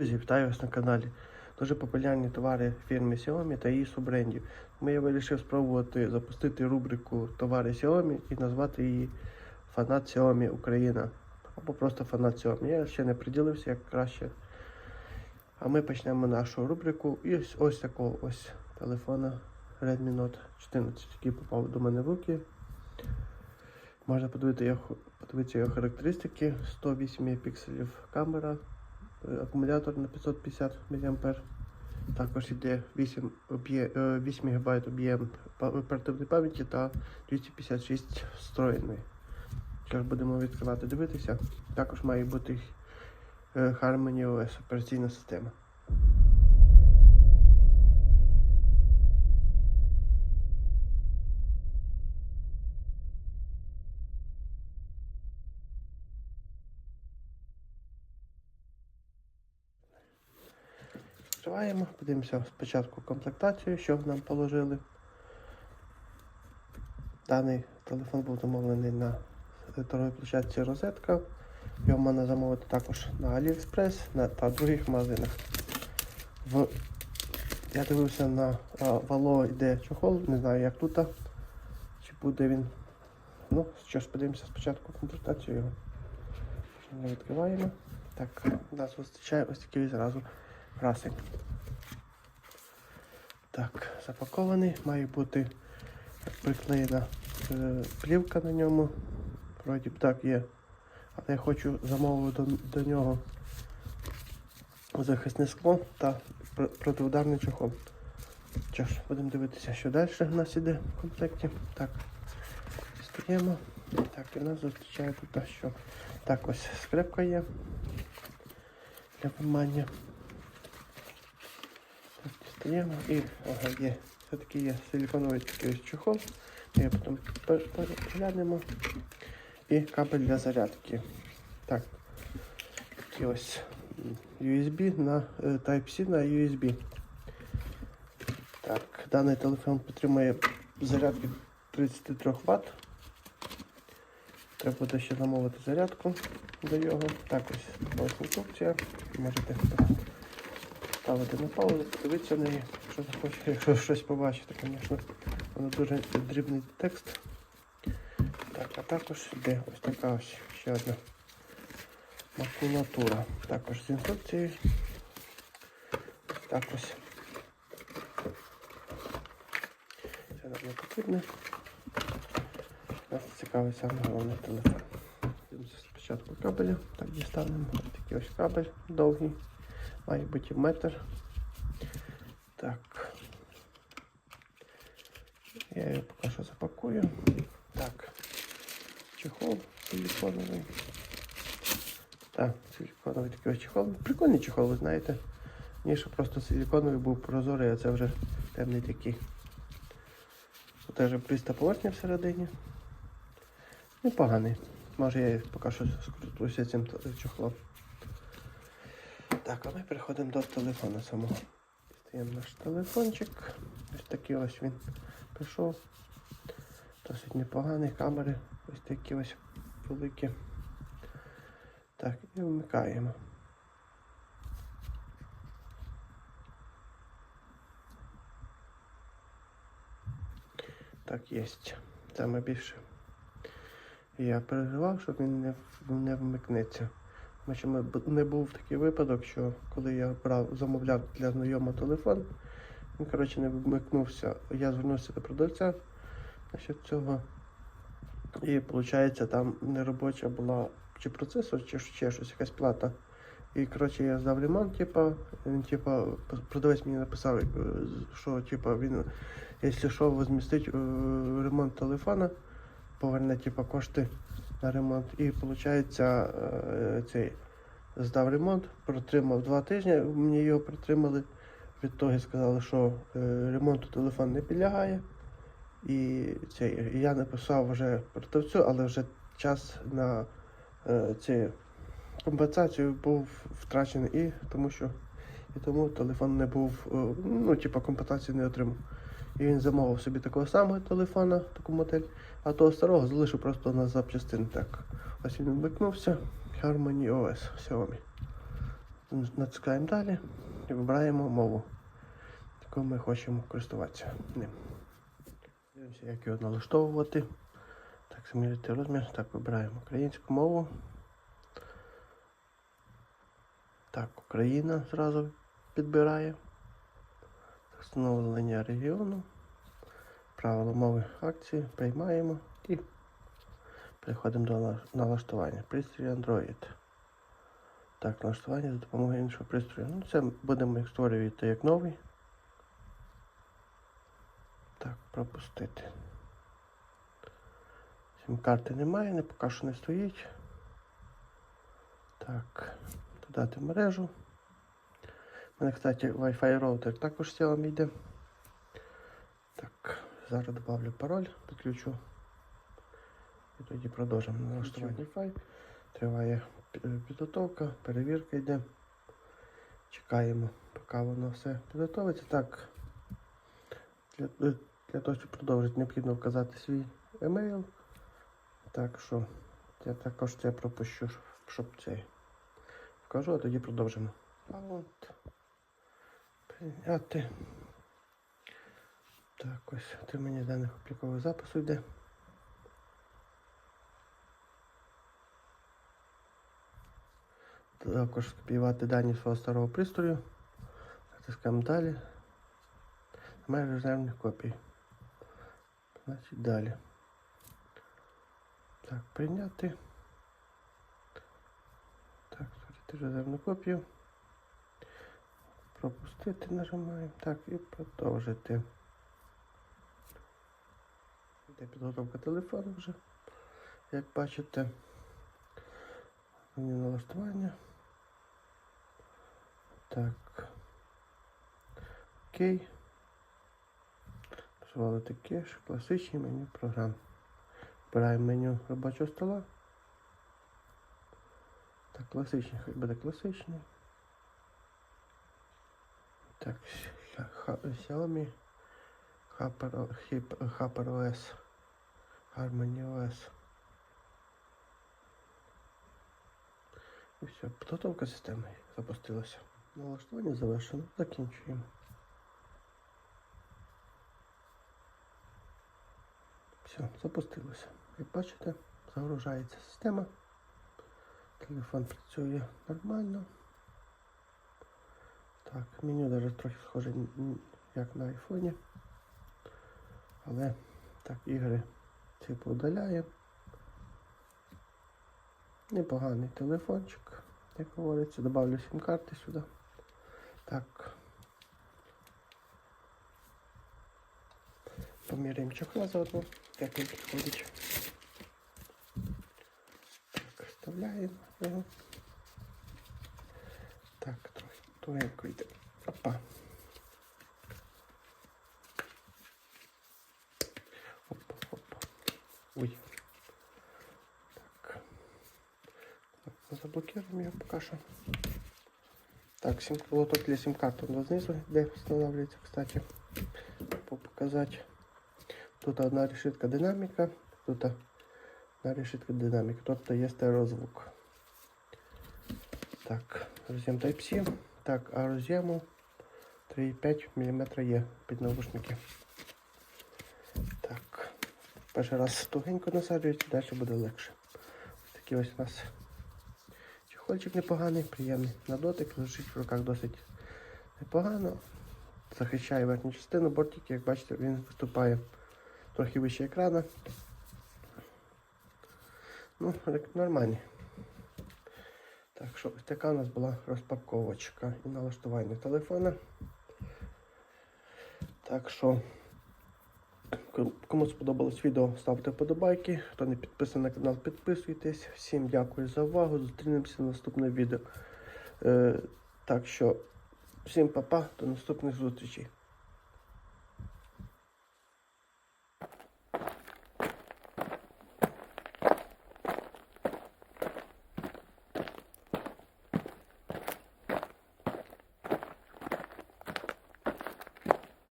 Друзі, вітаю вас на каналі. Дуже популярні товари фірми Xiaomi та її суббрендів. Тому я вирішив спробувати запустити рубрику Товари Xiaomi і назвати її Фанат Xiaomi Україна. Або просто Фанат Xiaomi. Я ще не приділився як краще. А ми почнемо нашу рубрику із ось такого ось телефона Redmi Note 14, який попав до мене в руки. Можна подивитися його, подивитися його характеристики. 108 пікселів камера, акумулятор на 550 мА. Також йде 8, об'є, е, 8 ГБ об'єм оперативної пам'яті та 256 встроєної. Зараз будемо відкривати дивитися. Також має бути е, Harmony OS операційна система. Відкриваємо, подивимося спочатку комплектацію, що нам положили. Даний телефон був замовлений на торговій площадці Розетка. Його можна замовити також на AliExpress на, та других магазинах. В, я дивився на а, вало йде чохол, не знаю як тут. Чи буде він. Ну, що ж, подивимося спочатку комплектацію його. Відкриваємо. Так, нас зустрічає ось такий зразу красень. Так, запакований, має бути приклеєна е, плівка на ньому. Вроді б так є. Але я хочу замовити до, до нього захисне скло та протиударний чохол. Що ж, будемо дивитися, що далі в нас іде в комплекті. Так, дістаємо. Так, і в нас зустрічає тут, що так ось скрепка є для вимання. Так, і ага, є. Все-таки є силіконовий такий ось чохол. Ми його потім переглянемо. І кабель для зарядки. Так. Такий ось USB на е, Type-C на USB. Так, даний телефон підтримує зарядки 33 Вт. Треба буде ще замовити зарядку до його. Так ось інструкція. Можете ставити на паузу, подивитися на неї, якщо захочете, якщо щось побачите, звісно. Воно дуже дрібний текст. Так, а також йде ось така ось ще одна макулатура. Також з інструкцією. Так ось. Це нам не потрібно. Нас цікавий саме головний телефон. Спочатку кабеля. Так, дістанемо. Такий ось кабель довгий. Має бути метр. Так. Я його поки що запакую. Так. Чехол силиконовий. Так, силиконовий такий чехол. Прикольний чехол, ви знаєте. Ніж просто силиконовий був прозорий, а це вже темний такий. Тут теж приста поверхня всередині. Непоганий. Може я поки що скрутуся цим чохлом. Так, а ми переходимо до телефону самого. Дістаємо наш телефончик. Ось такий ось він пішов. Досить непоганий, камери ось такі ось великі. Так, і вмикаємо. Так, є. Саме більше. Я переживав, щоб він не, не вмикнеться. Б- не був такий випадок, що коли я брав, замовляв для знайомого телефон, він, коротше, не вмикнувся. Я звернувся до продавця насчет цього. І виходить, там неробоча була чи процесор, чи ще щось, якась плата. І коротше я здав ремонт, типа, він типа, продавець мені написав, що типа він, якщо що, возмістить е, ремонт телефона, поверне типа кошти на ремонт. І виходить, е, цей здав ремонт, протримав два тижні, мені його притримали. Відтоді сказали, що е, ремонту телефон не підлягає. І цей, я написав вже продавцю, але вже час на е, цей, компенсацію був втрачений і тому що і тому телефон не був, ну, типа компенсації не отримав. І він замовив собі такого самого телефона, таку модель, а того старого залишив просто на запчастин. Так. Ось він вмикнувся. Harmony OS Xiaomi. Натискаємо далі і вибираємо мову, якою ми хочемо користуватися ним. Дивимося, як його налаштовувати. Так, змінити розмір. Так, вибираємо українську мову. Так, Україна зразу підбирає. Встановлення регіону. Правила мови акції приймаємо і переходимо до налаштування. Пристрій Android. Так, налаштування за допомогою іншого пристрою. Ну, це будемо їх створювати як новий. Так, пропустити. Сім-карти немає, не поки що не стоїть. Так, додати мережу. Мене, кстати, Wi-Fi роутер також силом йде. Так, зараз добавлю пароль, підключу. І тоді продовжимо налаштування Wi-Fi. Триває підготовка, перевірка йде. Чекаємо, поки воно все підготовиться. Так, для, для того, щоб продовжити, необхідно вказати свій емейл. Так що я також це пропущу, щоб цей вкажу, а тоді продовжимо. От прийняти. Так, ось отримання даних облікового запису йде. Також скопіювати дані свого старого пристрою. Натискаємо далі. Немає резервних копій. Значить далі. Так, прийняти. Так, створити резервну копію. Пропустити нажимаємо. Так, і продовжити. Йде підготовка телефону вже. Як бачите, налаштування. Так. Окей. Дозволити кеш, класичні меню програм. Вибираємо меню робочого стола. Так, класичний, хай буде класичний. Так, Xiaomi Hyper, Hyper, Hyper OS. Harmony OS. І все, підготовка системи запустилася. Налаштування завершено. Закінчуємо. Все, запустилося. Як бачите, загружається система. Телефон працює нормально. Так, меню навіть трохи схоже як на айфоні. Але так, ігри ці поудаляє. Непоганий телефончик, як говориться, добавлю сім-карти сюди. Так. Поміряємо чохла заодно, як він підходить. Так, вставляємо його. трохи тугенько йде. Опа. Опа, опа. Ой. Так. Так, заблокируємо його поки що. Так, сім, лоток для сим-карт он знизу, де встановлюється, кстати, по- показати. Тут одна решетка динаміка, тут одна решетка динаміка, тобто є стереозвук. Так, роз'єм Type-C. Так, а роз'єму 3,5 мм є під навушники. Так, перший раз тугенько насаджується, далі буде легше. Ось такий ось у нас чехольчик непоганий, приємний на дотик, лежить в руках досить непогано. Захищає верхню частину, бортики, як бачите, він виступає трохи вище екрана. Ну, нормальний. Що ось така у нас була розпаковочка і налаштування телефона. Так що, кому сподобалось відео, ставте вподобайки. Хто не підписаний на канал, підписуйтесь. Всім дякую за увагу. Зустрінемося в наступне відео. Е, так що, всім па-па, до наступних зустрічей.